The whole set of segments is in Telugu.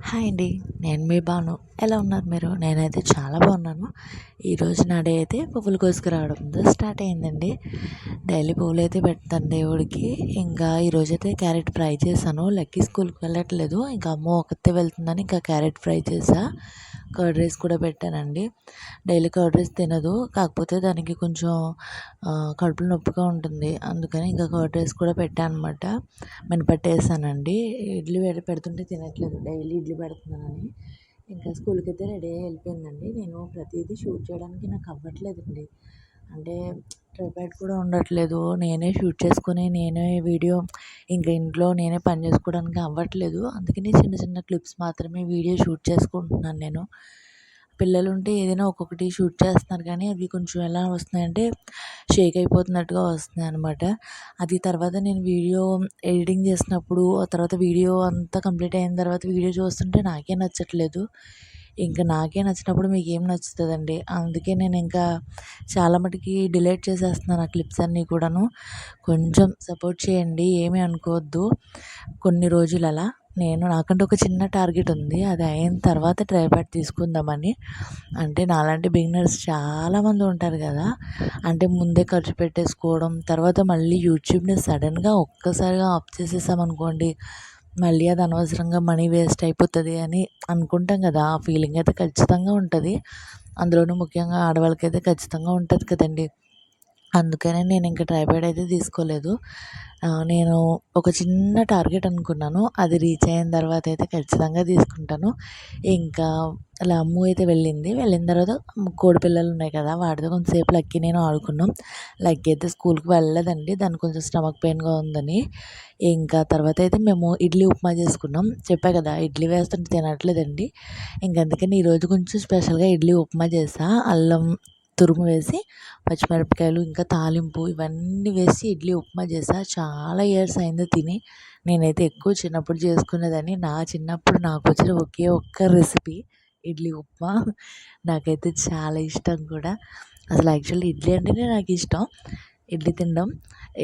హాయ్ అండి నేను మీ బాను ఎలా ఉన్నారు మీరు? నేనైతే చాలా బాగున్నాను. ఈరోజు నా డే అయితే పువ్వులు కోసుకురావడంతో స్టార్ట్ అయిందండి. డైలీ పువ్వులు అయితే పెడతాను దేవుడికి. ఇంకా ఈరోజు అయితే క్యారెట్ ఫ్రై చేశాను. లక్కీ స్కూల్కి వెళ్ళట్లేదు. ఇంకా అమ్మ ఒకతే వెళ్తుందని ఇంకా క్యారెట్ ఫ్రై చేసా కర్డ్ రైస్ కూడా పెట్టానండి. డైలీ కర్డ్ రైస్ తినదు. కాకపోతే దానికి కొంచెం కడుపులో నొప్పిగా ఉంటుంది. అందుకని ఇంకా కర్డ్ రైస్ కూడా పెట్టాను అనమాట మినపట్టేసానండి ఇడ్లీ పెడుతుంటే తినట్లేదు. డైలీ ఇడ్లీ పెడుతున్నానని. ఇంకా స్కూల్కి అయితే రెడీ అయ్యి వెళ్ళిపోయిందండి. నేను ప్రతిదీ షూట్ చేయడానికి నాకు అవ్వట్లేదండి. అంటే ట్రైపాడ్ కూడా ఉండట్లేదు. నేనే షూట్ చేసుకుని నేనే వీడియో ఇంకా ఇంట్లో నేనే పని చేసుకోవడానికి అవ్వట్లేదు. అందుకని చిన్న చిన్న క్లిప్స్ మాత్రమే వీడియో షూట్ చేసుకుంటున్నాను నేను. పిల్లలు ఉంటే ఏదైనా ఒక్కొక్కటి షూట్ చేస్తున్నారు కానీ అవి కొంచెం ఎలా వస్తున్నాయంటే షేక్ అయిపోతున్నట్టుగా వస్తున్నాయి అనమాట అది తర్వాత నేను వీడియో ఎడిటింగ్ చేసినప్పుడు ఆ తర్వాత వీడియో అంతా కంప్లీట్ అయిన తర్వాత వీడియో చూస్తుంటే నాకే నచ్చట్లేదు. ఇంకా నాకే నచ్చినప్పుడు మీకు ఏం నచ్చుతుందండి? అందుకే నేను ఇంకా చాలా మటుకి డిలీట్ చేసేస్తున్నాను ఆ క్లిప్స్ అన్నీ కూడాను. కొంచెం సపోర్ట్ చేయండి ఏమీ అనుకోవద్దు. కొన్ని రోజులు అలా నేను నాకంటే ఒక చిన్న టార్గెట్ ఉంది. అది అయిన తర్వాత ట్రైపాడ్ తీసుకుందామని. అంటే నాలాంటి బిగినర్స్ చాలామంది ఉంటారు కదా. అంటే ముందే ఖర్చు పెట్టేసుకోవడం తర్వాత మళ్ళీ యూట్యూబ్ని సడన్గా ఒక్కసారిగా ఆఫ్ చేసేసామనుకోండి మళ్ళీ అది అనవసరంగా మనీ వేస్ట్ అయిపోతుంది అని అనుకుంటాం కదా. ఆ ఫీలింగ్ అయితే ఖచ్చితంగా ఉంటుంది. అందులోనూ ముఖ్యంగా ఆడవాళ్ళకైతే ఖచ్చితంగా ఉంటుంది కదండి. అందుకనే నేను ఇంకా ట్రైపాడ్ అయితే తీసుకోలేదు. నేను ఒక చిన్న టార్గెట్ అనుకున్నాను. అది రీచ్ అయిన తర్వాత అయితే ఖచ్చితంగా తీసుకుంటాను. ఇంకా అలా అమ్ము అయితే వెళ్ళింది. వెళ్ళిన తర్వాత కోడి పిల్లలు ఉన్నాయి కదా వాటితో కొంతసేపు లక్కీ నేను ఆడుకున్నాం. లక్కీ అయితే స్కూల్కి వెళ్ళలేదండి దానికి కొంచెం స్టమక్ పెయిన్గా ఉందని. ఇంకా తర్వాత అయితే మేము ఇడ్లీ ఉప్మా చేసుకున్నాం. చెప్పా కదా ఇడ్లీ వేస్తుంటే తినట్లేదండి. ఇంకందుకని ఈరోజు కొంచెం స్పెషల్గా ఇడ్లీ ఉప్మా చేసా. అల్లం తురుము వేసి పచ్చిమిరపకాయలు ఇంకా తాలింపు ఇవన్నీ వేసి ఇడ్లీ ఉప్మా చేసా. చాలా ఇయర్స్ అయింది తిని. నేనైతే ఎక్కువ చిన్నప్పుడు చేసుకునేదాన్ని. నా చిన్నప్పుడు నాకు వచ్చిన ఒకే ఒక్క రెసిపీ ఇడ్లీ ఉప్మా. నాకైతే చాలా ఇష్టం కూడా. అసలు యాక్చువల్లీ ఇడ్లీ అంటేనే నాకు ఇష్టం. ఇడ్లీ తినడం.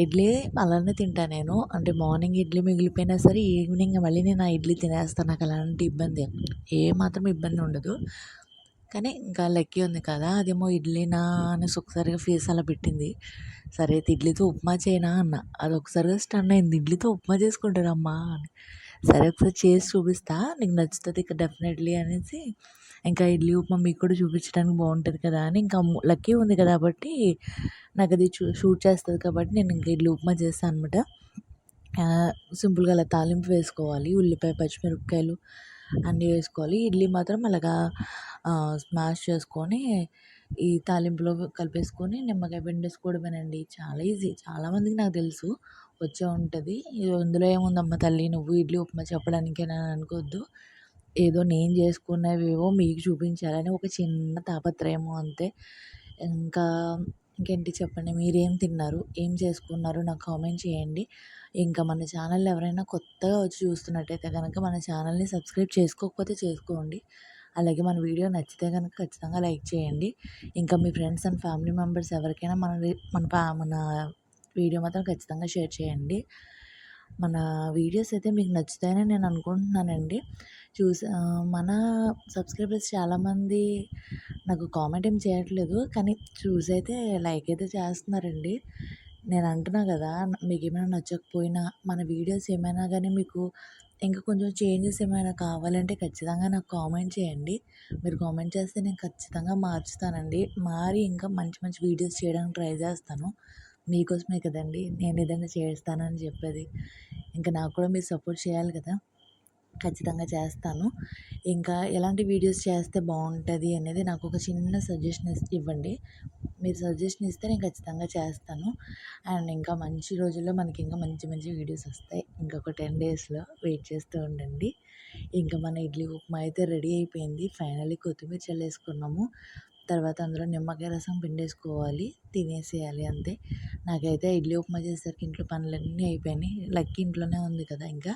ఇడ్లీ అలానే తింటాను నేను. అంటే మార్నింగ్ ఇడ్లీ మిగిలిపోయినా సరే ఈవినింగ్ మళ్ళీ నేను ఆ ఇడ్లీ తినేస్తాను నాకు అలాంటి ఇబ్బంది ఏ మాత్రం ఇబ్బంది ఉండదు. కానీ ఇంకా లెక్కీ ఉంది కదా అదేమో ఇడ్లీనా అనేసి ఒకసారిగా ఫేస్ అలా పెట్టింది. సరే అయితే ఇడ్లీతో ఉప్మా చేయనా అన్న. అది ఒకసారిగా స్టన్ అయింది. ఇడ్లీతో ఉప్మా చేసుకుంటారమ్మా అని. సరే ఒకసారి చేసి చూపిస్తా. నీకు నచ్చుతుంది ఇక డెఫినెట్లీ అనేసి ఇంకా ఇడ్లీ ఉప్మా మీకు కూడా చూపించడానికి బాగుంటుంది కదా అని ఇంకా లక్కీ ఉంది కాబట్టి నాకు అది షూట్ చేస్తుంది కాబట్టి నేను ఇంకా ఇడ్లీ ఉప్మా చేస్తాను అనమాట సింపుల్గా అలా తాలింపు వేసుకోవాలి ఉల్లిపాయ పచ్చిమిరపకాయలు అన్నీ వేసుకోవాలి. ఇడ్లీ మాత్రం అలాగా స్మాష్ చేసుకొని ఈ తాలింపులో కలిపేసుకొని నిమ్మకాయ పిండేసుకోవడమేనండి చాలా ఈజీ. చాలామందికి నాకు తెలుసు. వచ్చే ఉంటుంది. ఇందులో ఏముందమ్మ తల్లి? నువ్వు ఇడ్లీ ఉప్మా చెప్పడానికేనా అనుకోవద్దు. ఏదో నేను చేసుకున్నవేవో మీకు చూపించాలని ఒక చిన్న తాపత్రయము అంతే. ఇంకా ఇంకేంటి చెప్పండి? మీరేం తిన్నారు? ఏం చేసుకున్నారు? నాకు కామెంట్ చేయండి. ఇంకా మన ఛానల్ ఎవరైనా కొత్తగా వచ్చి చూస్తున్నట్టయితే కనుక మన ఛానల్ని సబ్స్క్రైబ్ చేసుకోకపోతే చేసుకోండి. అలాగే మన వీడియో నచ్చితే కనుక ఖచ్చితంగా లైక్ చేయండి. ఇంకా మీ ఫ్రెండ్స్ అండ్ ఫ్యామిలీ మెంబర్స్ ఎవరికైనా మన మన మన వీడియో మాత్రం ఖచ్చితంగా షేర్ చేయండి. మన వీడియోస్ అయితే మీకు నచ్చుతాయని నేను అనుకుంటున్నానండి. చూసి మన సబ్స్క్రైబర్స్ చాలామంది నాకు కామెంట్ ఏం చేయట్లేదు. కానీ చూసి అయితే లైక్ అయితే చేస్తున్నారండి. నేను అంటున్నా కదా మీకు ఏమైనా నచ్చకపోయినా మన వీడియోస్ ఏమైనా కానీ మీకు ఇంకా కొంచెం చేంజెస్ ఏమైనా కావాలంటే ఖచ్చితంగా నాకు కామెంట్ చేయండి. మీరు కామెంట్ చేస్తే నేను ఖచ్చితంగా మార్చుతానండి. మారి ఇంకా మంచి మంచి వీడియోస్ చేయడానికి ట్రై చేస్తాను. మీకోసమే కదండి. నేను ఏదైనా చేస్తానని చెప్పేది. ఇంకా నాకు కూడా మీరు సపోర్ట్ చేయాలి కదా. ఖచ్చితంగా చేస్తాను. ఇంకా ఎలాంటి వీడియోస్ చేస్తే బాగుంటుంది అనేది నాకు ఒక చిన్న సజెషన్ ఇవ్వండి. మీరు సజెషన్ ఇస్తే నేను ఖచ్చితంగా చేస్తాను. అండ్ ఇంకా మంచి రోజుల్లో మనకి ఇంకా మంచి మంచి వీడియోస్ వస్తాయి. ఇంకొక టెన్ డేస్లో వెయిట్ చేస్తూ ఉండండి. ఇంకా మన ఇడ్లీ ఉప్మా అయితే రెడీ అయిపోయింది. ఫైనల్లీ కొత్తిమీర చల్లేసుకున్నాము. తర్వాత అందులో నిమ్మకాయ రసం పిండేసుకోవాలి. తినేసేయాలి అంతే. నాకైతే ఇడ్లీ ఉప్మా చేసేసరికి ఇంట్లో పనులన్నీ అయిపోయినాయి. లక్కీ ఇంట్లోనే ఉంది కదా ఇంకా.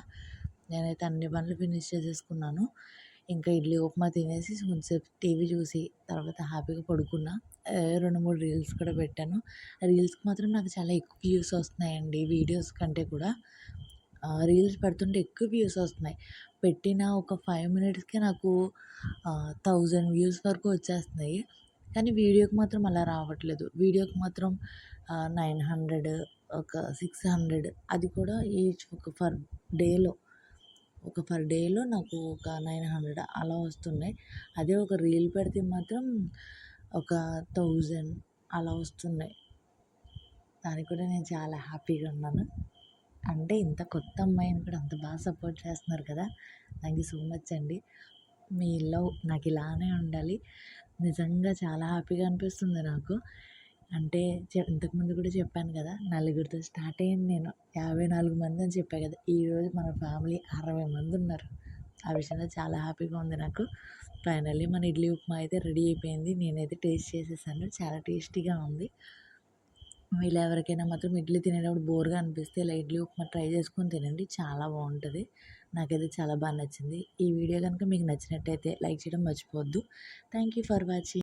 నేనైతే అన్ని పనులు ఫినిష్ చేసేసుకున్నాను. ఇంకా ఇడ్లీ ఉప్మా తినేసి కొంచెంసేపు టీవీ చూసి తర్వాత హ్యాపీగా పడుకున్నా. రెండు మూడు రీల్స్ కూడా పెట్టాను. రీల్స్కి మాత్రం నాకు చాలా ఎక్కువ వ్యూస్ వస్తున్నాయండి వీడియోస్ కంటే కూడా. రీల్స్ పెడుతుంటే ఎక్కువ వ్యూస్ వస్తున్నాయి. పెట్టిన ఒక ఫైవ్ మినిట్స్కే నాకు థౌజండ్ వ్యూస్ వరకు వచ్చేస్తున్నాయి. కానీ వీడియోకి మాత్రం అలా రావట్లేదు. వీడియోకి మాత్రం నైన్ హండ్రెడ్ ఒక సిక్స్ హండ్రెడ్ అది కూడా ఈచ్ ఒక ఫర్ డేలో ఒక పర్ డేలో నాకు ఒక నైన్ హండ్రెడ్ అలా వస్తున్నాయి. అదే ఒక రీల్ పెడితే మాత్రం ఒక థౌజండ్ అలా వస్తున్నాయి. దానికి కూడా నేను చాలా హ్యాపీగా ఉన్నాను. అంటే ఇంత కొత్త అమ్మాయిని కూడా అంత బాగా సపోర్ట్ చేస్తున్నారు కదా. థ్యాంక్ యూ సో మచ్ అండి. మీ లవ్ నాకు ఇలానే ఉండాలి. నిజంగా చాలా హ్యాపీగా అనిపిస్తుంది నాకు. అంటే ఇంతకుముందు కూడా చెప్పాను కదా నలుగురితో స్టార్ట్ అయ్యాను నేను. యాభై నాలుగు మంది అని చెప్పాను కదా ఈరోజు మన ఫ్యామిలీ అరవై మంది ఉన్నారు. ఆ విషయంలో చాలా హ్యాపీగా ఉంది నాకు. ఫైనల్లీ మన ఇడ్లీ ఉప్మా అయితే రెడీ అయిపోయింది. నేనైతే టేస్ట్ చేసేసాను. చాలా టేస్టీగా ఉంది. వీళ్ళు ఎవరికైనా మాత్రం ఇడ్లీ తినేటప్పుడు బోర్గా అనిపిస్తే ఇలా ఇడ్లీ ఉప్మా ట్రై చేసుకొని తినండి. చాలా బాగుంటుంది. నాకైతే చాలా బాగా నచ్చింది. ఈ వీడియో కనుక మీకు నచ్చినట్టయితే లైక్ చేయడం మర్చిపోవద్దు. Thank you for watching.